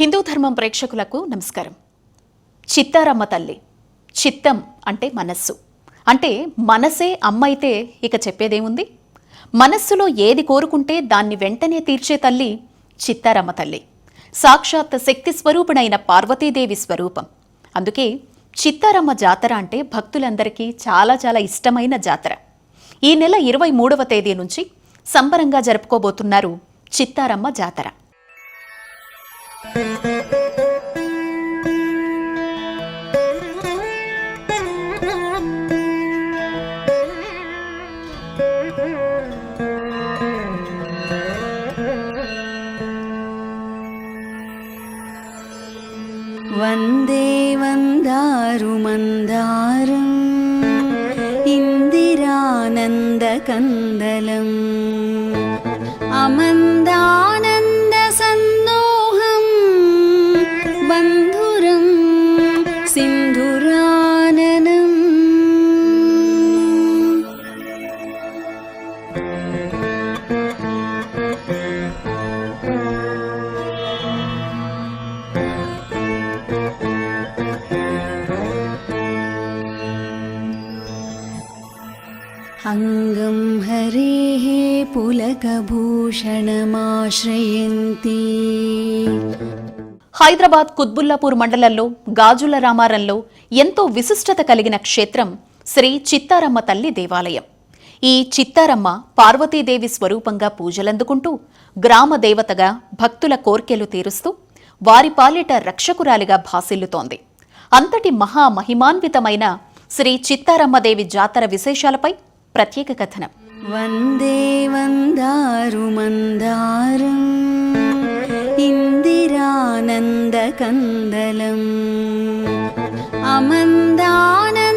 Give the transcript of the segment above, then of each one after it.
హిందూ ధర్మం ప్రేక్షకులకు నమస్కారం. చిత్తారమ్మ తల్లి చిత్తం అంటే మనస్సు. అంటే మనసే అమ్మ అయితే ఇక చెప్పేదేముంది? మనస్సులో ఏది కోరుకుంటే దాన్ని వెంటనే తీర్చే తల్లి చిత్తారమ్మ తల్లి. సాక్షాత్ శక్తి స్వరూపుణైన పార్వతీదేవి స్వరూపం. అందుకే చిత్తారమ్మ జాతర అంటే భక్తులందరికీ చాలా చాలా ఇష్టమైన జాతర. ఈ నెల ఇరవై మూడవ తేదీ నుంచి సంబరంగా జరుపుకోబోతున్నారు చిత్తారమ్మ జాతర. ఆశ్రయంతి. హైదరాబాద్ కుత్బుల్లాపూర్ మండలంలో గాజుల రామారంలో ఎంతో విశిష్టత కలిగిన క్షేత్రం శ్రీ చిత్తారమ్మ తల్లి దేవాలయం. ఈ చిత్తారమ్మ పార్వతీదేవి స్వరూపంగా పూజలందుకుంటూ గ్రామ దేవతగా భక్తుల కోర్కెలు తీరుస్తూ వారి పాలిట రక్షకురాలిగా భాసిల్లుతోంది. అంతటి మహామహిమాన్వితమైన శ్రీ చిత్తారమ్మదేవి జాతర విశేషాలపై ప్రత్యేక కథనం. வந்தே வந்தாரு மந்தாரும் இந்திரானந்த கந்தலம். அமந்தான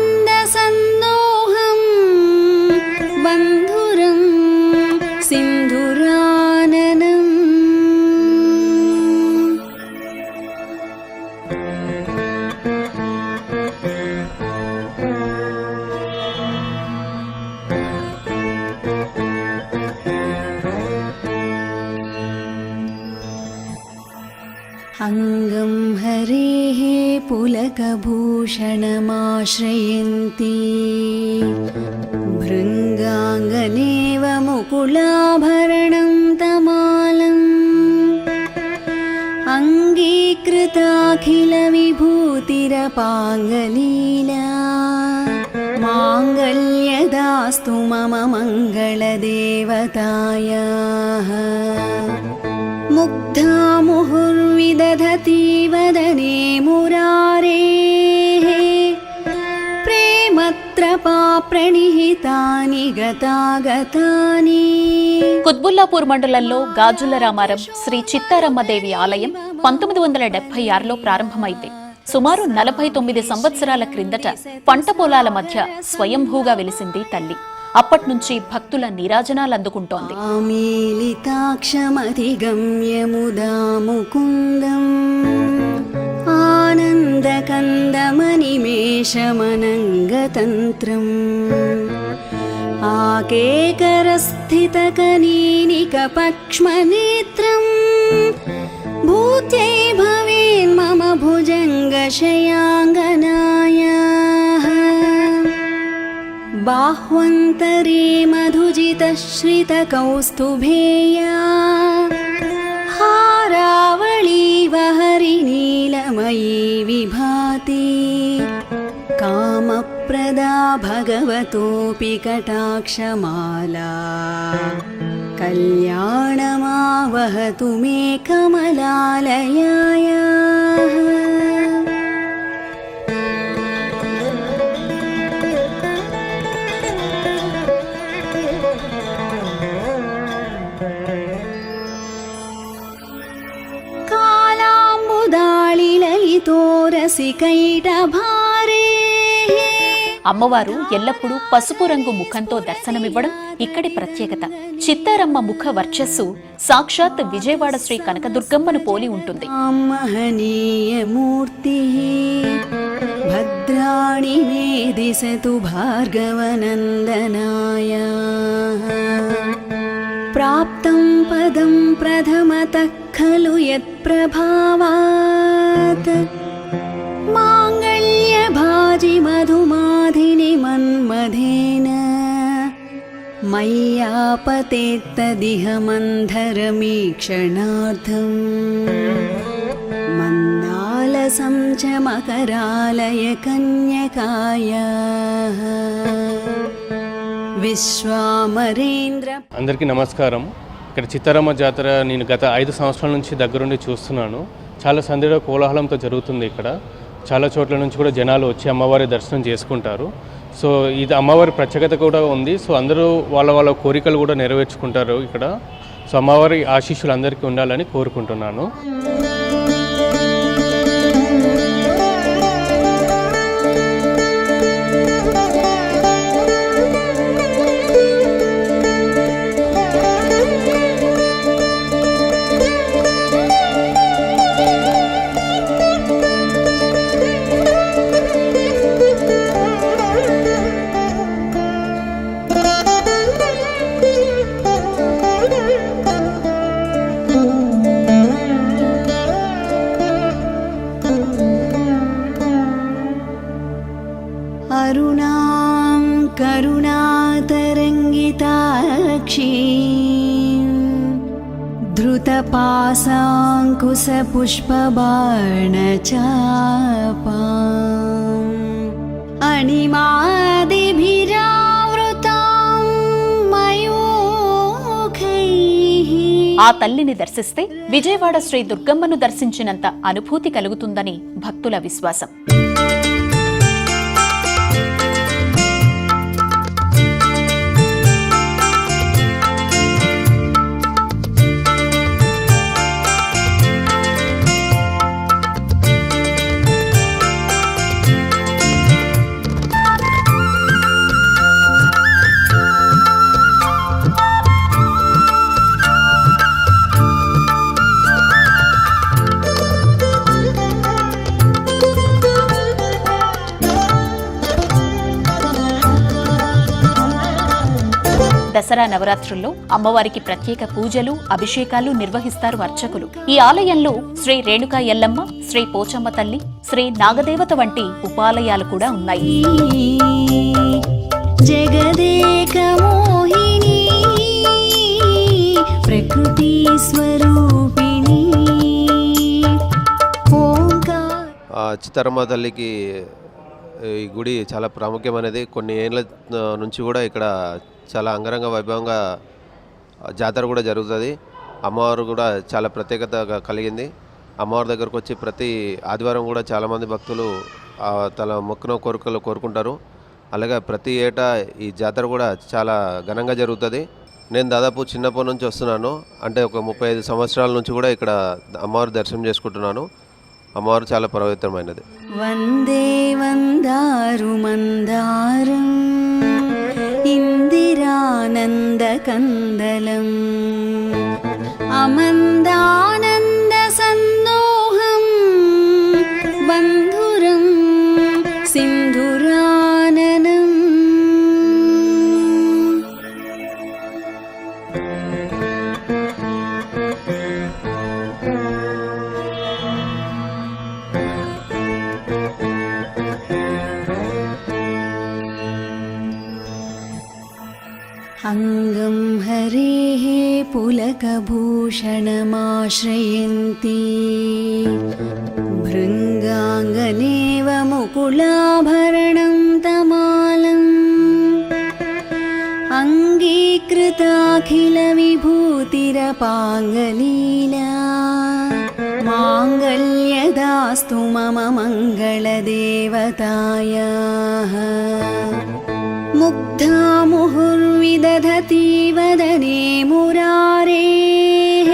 पुलकभूषणमाश्रयन्ती भृङ्गाङ्गनेव मुकुलाभरणं तमालम् अङ्गीकृताखिलविभूतिरपाङ्गलीला माङ्गल्यदास्तु मम मङ्गलदेवतायाः मुग्धा मुहुर्विदधति కుత్బుల్లాపూర్ మండలంలో గాజుల రామారం శ్రీ చిత్తారమ్మదేవి ఆలయం పంతొమ్మిది వందల డెబ్బై ఆరులో ప్రారంభమైంది. సుమారు నలభై తొమ్మిది సంవత్సరాల క్రిందట పంట పొలాల మధ్య స్వయంభూగా వెలిసింది తల్లి. అప్పట్నుంచి భక్తుల నిరాజనాలు అందుకుంటోంది ఆనందకందమనిమేషమనంగతంత్రం. आकेकरस्थितकनीनिकपक्ष्मनेत्रम् भूत्यै भवेन्मम भुजङ्गशयाङ्गनायाः। बाह्वन्तरे मधुजितश्रितकौस्तुभेया। हारावळीव हरिनीलमयी विभाति भगवतोऽपि कटाक्षमाला। कल्याणमावहतु मे कमलालयाय। कालाम्बुदाळिललितोरसिकैटभारे అమ్మవారు ఎల్లప్పుడూ పసుపు రంగు ముఖంతో దర్శనమివ్వడం ఇక్కడి ప్రత్యేకత. చిత్తారమ్మ ముఖ వర్చస్సు సాక్షాత్ విజయవాడ శ్రీ కనకదుర్గమ్మను పోలి ఉంటుంది. భద్రాణి మే దిశతు భార్గవనందనాయ. ప్రాప్తం పదం ప్రథమత ఖలు యత్ప్రభావాత్ మాంగళ్య భాజి మధుమా मन्मथेन मय्यापतेत्तदिह मन्धरमीक्षणार्थम् मन्दालसं च मकरालय कन्यकायाः विश्वामरेन्द्र అందరికీ నమస్కారం ఇక్కడ చిత్తారమ్మ జాతర నేను గత ఐదు సంవత్సరాల నుంచి దగ్గరుండి చూస్తున్నాను చాలా సందడి కోలాహలంతో జరుగుతుంది ఇక్కడ చాలా చోట్ల నుంచి కూడా జనాలు వచ్చి అమ్మవారి దర్శనం చేసుకుంటారు. సో ఇది అమ్మవారి ప్రత్యేకత కూడా ఉంది. సో అందరూ వాళ్ళ వాళ్ళ కోరికలు కూడా నెరవేర్చుకుంటారు ఇక్కడ. సో అమ్మవారి ఆశీస్సులు అందరికీ ఉండాలని కోరుకుంటున్నాను. धृतपाशाङ्कुशपुष्पबाणचापाम् अणिमादिभिरावृतां मयूखैः ఆ తల్లిని దర్శిస్తే విజయవాడ శ్రీ దుర్గమ్మను దర్శించినంత అనుభూతి కలుగుతుందని భక్తుల విశ్వాసం దసరా నవరాత్రుల్లో అమ్మవారికి ప్రత్యేక పూజలు అభిషేకాలు నిర్వహిస్తారు అర్చకులు. ఈ ఆలయంలో శ్రీ రేణుకా ఎల్లమ్మ శ్రీ పోచమ్మ తల్లి శ్రీ నాగదేవత వంటి ఉపాలయాలు కూడా ఉన్నాయి. ప్రకృతి స్వరూపిణి. చిత్తరమ్మ తల్లికి ఈ గుడి చాలా ప్రాముఖ్యమైనది. కొన్ని ఏళ్ళ నుంచి కూడా ఇక్కడ చాలా అంగరంగ వైభవంగా జాతర కూడా జరుగుతుంది. అమ్మవారు కూడా చాలా ప్రత్యేకత కలిగింది. అమ్మవారి దగ్గరకు వచ్చి ప్రతి ఆదివారం కూడా చాలామంది భక్తులు తన మొక్కున కోరికలు కోరుకుంటారు. అలాగే ప్రతి ఏటా ఈ జాతర కూడా చాలా ఘనంగా జరుగుతుంది. నేను దాదాపు చిన్నప్పటి నుంచి వస్తున్నాను. అంటే ఒక ముప్పై ఐదు సంవత్సరాల నుంచి కూడా ఇక్కడ అమ్మవారు దర్శనం చేసుకుంటున్నాను. అమ్మవారు చాలా పవిత్రమైనది. இந்திரானந்த கந்தலம். அமர்ந்தானந்த சந்த अङ्गं हरेः पुलकभूषणमाश्रयन्ती भृङ्गाङ्गनेव मुकुलाभरणं तमालम् अङ्गीकृताखिलविभूतिरपाङ्गलीला माङ्गल्यदास्तु मम मङ्गलदेवतायाः मुहुर्विदधति वदने मुरारेः।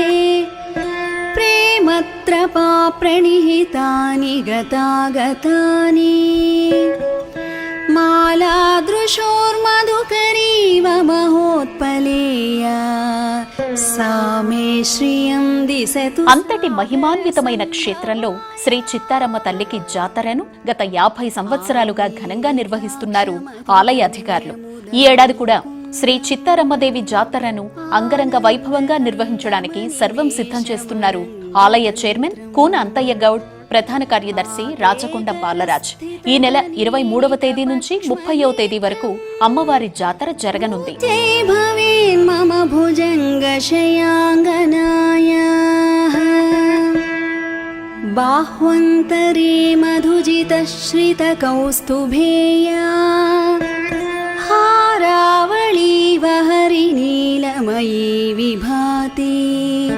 प्रेमत्रपा प्रणिहितानि गतागतानि। मालादृशोर्मधुकरीव महोत्पलेया అంతటి మహిమాన్వితమైన క్షేత్రంలో శ్రీ చిత్తారమ్మ తల్లికి జాతరను గత యాభై సంవత్సరాలుగా ఘనంగా నిర్వహిస్తున్నారు ఆలయ అధికారులు. ఈ ఏడాది కూడా శ్రీ చిత్తారమ్మదేవి జాతరను అంగరంగ వైభవంగా నిర్వహించడానికి సర్వం సిద్ధం చేస్తున్నారు. ఆలయ చైర్మన్ కూన అంతయ్య గౌడ్ ప్రధాన కార్యదర్శి రాచకొండ బాలరాజ్. ఈ నెల ఇరవై మూడవ తేదీ నుంచి ముప్పైవ తేదీ వరకు అమ్మవారి జాతర జరగనుంది. मम भुजङ्गशयाङ्गनायाः। बाह्वन्तरे मधुजितश्रितकौस्तुभेया। हारावळीवहरिनीलमयी विभाति।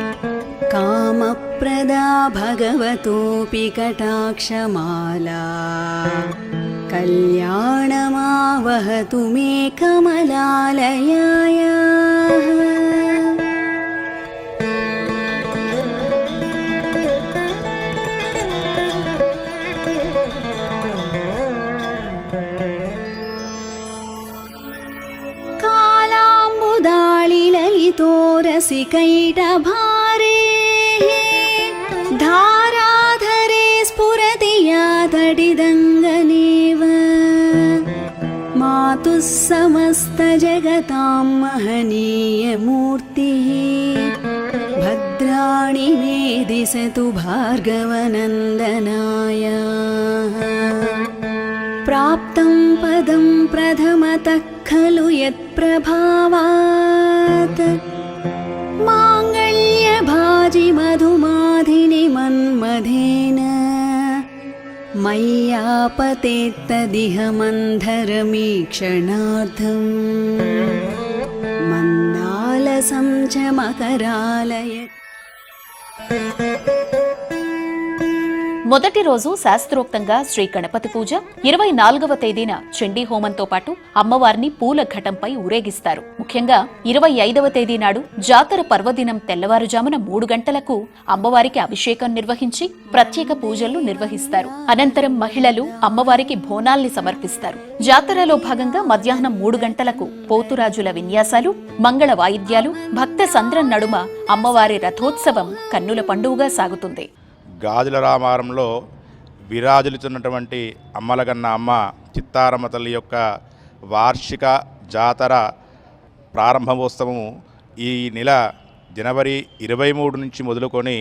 कामप्रदा भगवतोऽपि कटाक्षमाला कल्याणमावहतु मे कमलालयाय कालाम्बुदाळिललितोरसिकैटभारे समस्तजगतां महनीयमूर्तिः। भद्राणि मे दिशतु भार्गवनन्दनाय। प्राप्तं पदं प्रथमतः खलु यत्प्रभावात्। माङ्गल्यभाजि मधुमाधिनि मन्मथेन मय्यापतेत्तदिह मन्धरमीक्षणार्थम्। मन्दालसं च मकरालय మొదటి రోజు శాస్త్రోక్తంగా శ్రీ గణపతి పూజ ఇరవై నాలుగవ తేదీన చండీ హోమంతో పాటు అమ్మవారిని పూల ఘటంపై ఊరేగిస్తారు. ముఖ్యంగా ఇరవై ఐదవ తేదీ నాడు జాతర పర్వదినం తెల్లవారుజామున మూడు గంటలకు అమ్మవారికి అభిషేకం నిర్వహించి ప్రత్యేక పూజలు నిర్వహిస్తారు. అనంతరం మహిళలు అమ్మవారికి బోనాల్ని సమర్పిస్తారు. జాతరలో భాగంగా మధ్యాహ్నం మూడు గంటలకు పోతురాజుల విన్యాసాలు మంగళ వాయిద్యాలు భక్త సంద్రం నడుమ అమ్మవారి రథోత్సవం కన్నుల పండుగగా సాగుతుంది. గాజుల రామారంలో విరాజులుతున్నటువంటి అమ్మలగన్న అమ్మ చిత్తారమ్మ తల్లి యొక్క వార్షిక జాతర ప్రారంభోత్సవము ఈ నెల జనవరి ఇరవై మూడు నుంచి మొదలుకొని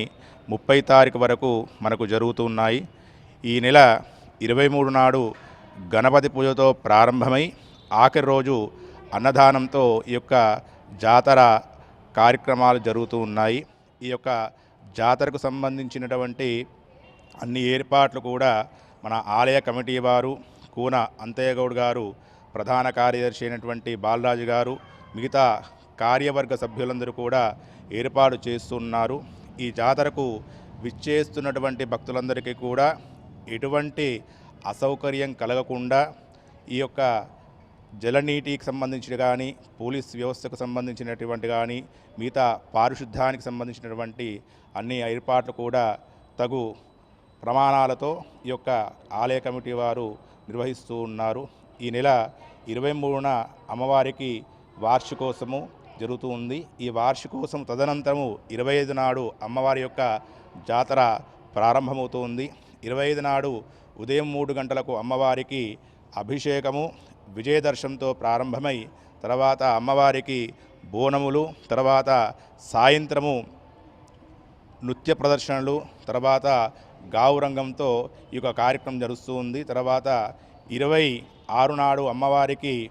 ముప్పై తారీఖు వరకు మనకు జరుగుతూ ఉన్నాయి. ఈ నెల ఇరవై మూడు నాడు గణపతి పూజతో ప్రారంభమై ఆఖరి రోజు అన్నదానంతో ఈ యొక్క జాతర కార్యక్రమాలు జరుగుతూ ఉన్నాయి. ఈ యొక్క జాతరకు సంబంధించినటువంటి అన్ని ఏర్పాట్లు కూడా మన ఆలయ కమిటీ వారు కూన అంతయ్యగౌడ్ గారు ప్రధాన కార్యదర్శి అయినటువంటి బాలరాజు గారు మిగతా కార్యవర్గ సభ్యులందరూ కూడా ఏర్పాటు చేస్తున్నారు. ఈ జాతరకు విచ్చేస్తున్నటువంటి భక్తులందరికీ కూడా ఎటువంటి అసౌకర్యం కలగకుండా ఈ యొక్క జలనీటికి సంబంధించిన కానీ పోలీస్ వ్యవస్థకు సంబంధించినటువంటి కానీ మిగతా పారిశుద్ధ్యానికి సంబంధించినటువంటి అన్ని ఏర్పాట్లు కూడా తగు ప్రమాణాలతో ఈ యొక్క ఆలయ కమిటీ వారు నిర్వహిస్తూ ఉన్నారు. ఈ నెల ఇరవై మూడున అమ్మవారికి వార్షికోత్సవము జరుగుతూ ఉంది. ఈ వార్షికోత్సవం తదనంతరము ఇరవై ఐదు నాడు అమ్మవారి యొక్క జాతర ప్రారంభమవుతుంది ఇరవై ఐదు నాడు ఉదయం మూడు గంటలకు అమ్మవారికి అభిషేకము విజయదర్శంతో ప్రారంభమై తర్వాత అమ్మవారికి బోనములు తర్వాత సాయంత్రము నృత్య ప్రదర్శనలు తర్వాత గావురంగంతో ఈ యొక్క కార్యక్రమం జరుస్తూ ఉంది. తర్వాత ఇరవై ఆరు నాడు అమ్మవారికి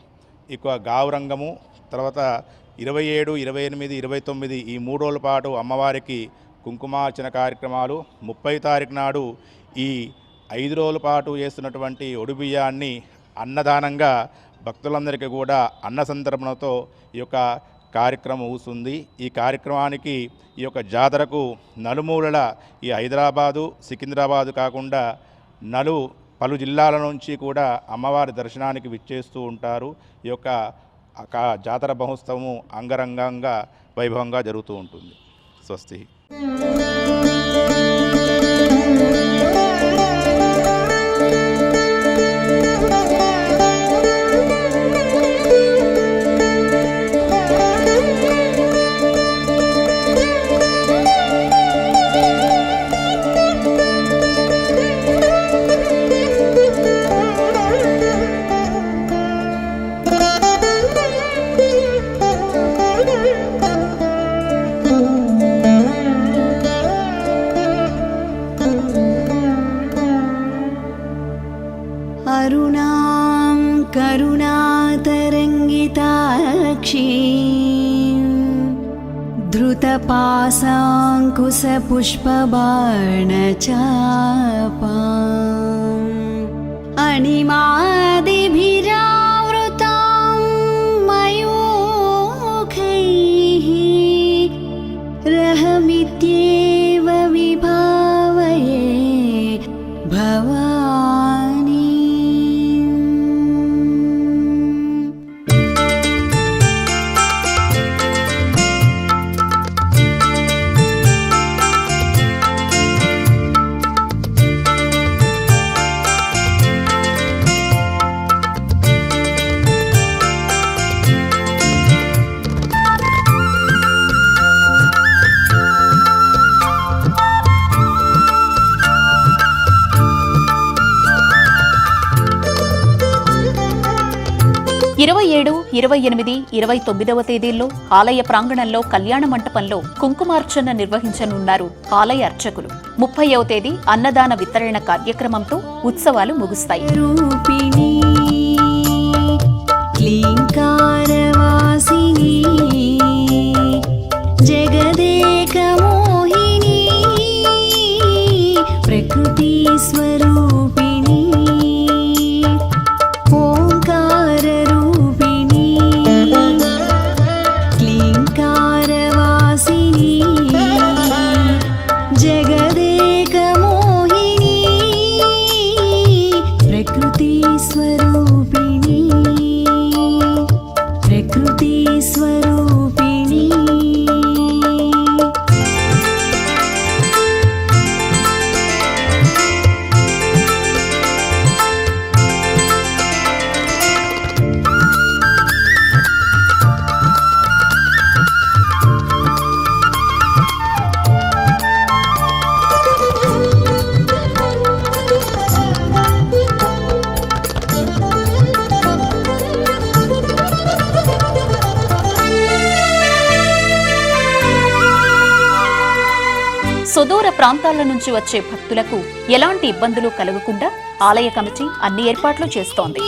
ఈ యొక్క రంగము తర్వాత ఇరవై ఏడు ఇరవై ఎనిమిది ఇరవై తొమ్మిది ఈ మూడు రోజుల పాటు అమ్మవారికి కుంకుమార్చన కార్యక్రమాలు ముప్పై తారీఖు నాడు ఈ ఐదు రోజుల పాటు చేస్తున్నటువంటి ఒడిబియ్యాన్ని అన్నదానంగా భక్తులందరికీ కూడా అన్న సందర్భంతో ఈ యొక్క కార్యక్రమం ఊస్తుంది. ఈ కార్యక్రమానికి ఈ యొక్క జాతరకు నలుమూలల ఈ హైదరాబాదు సికింద్రాబాదు కాకుండా నలు పలు జిల్లాల నుంచి కూడా అమ్మవారి దర్శనానికి విచ్చేస్తూ ఉంటారు. ఈ యొక్క జాతర మహోత్సవము అంగరంగంగా వైభవంగా జరుగుతూ ఉంటుంది. స్వస్తి. पुष्पबर्ण ఇరవై ఏడు ఇరవై ఎనిమిది ఇరవై తొమ్మిదవ తేదీల్లో ఆలయ ప్రాంగణంలో కళ్యాణ మంటపంలో కుంకుమార్చన నిర్వహించనున్నారు ఆలయ అర్చకులు. ముప్పైవ తేదీ అన్నదాన వితరణ కార్యక్రమంతో ఉత్సవాలు ముగుస్తాయి. జగదేక మోహిని ప్రకృతి స్వరూ నుంచి వచ్చే భక్తులకు ఎలాంటి ఇబ్బందులు కలగకుండా ఆలయ కమిటీ అన్ని ఏర్పాట్లు చేస్తోంది.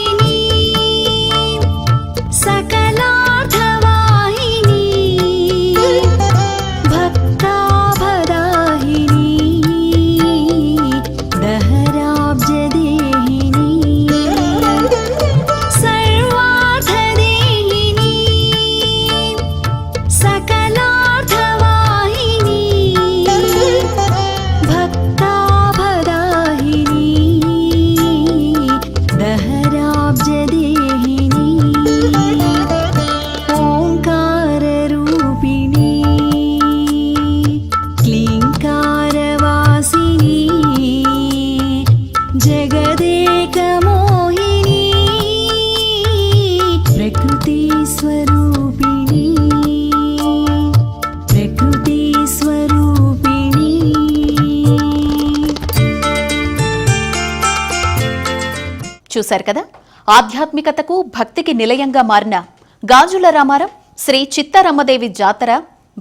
చూశారు కదా? ఆధ్యాత్మికతకు భక్తికి నిలయంగా మారిన గాజుల రామారం శ్రీ చిత్తరమ్మదేవి జాతర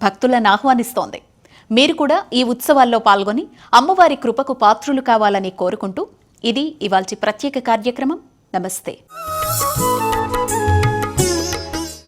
భక్తులను ఆహ్వానిస్తోంది. మీరు కూడా ఈ ఉత్సవాల్లో పాల్గొని అమ్మవారి కృపకు పాత్రులు కావాలని కోరుకుంటూ ఇది ఇవాల్టి ప్రత్యేక కార్యక్రమం. నమస్తే.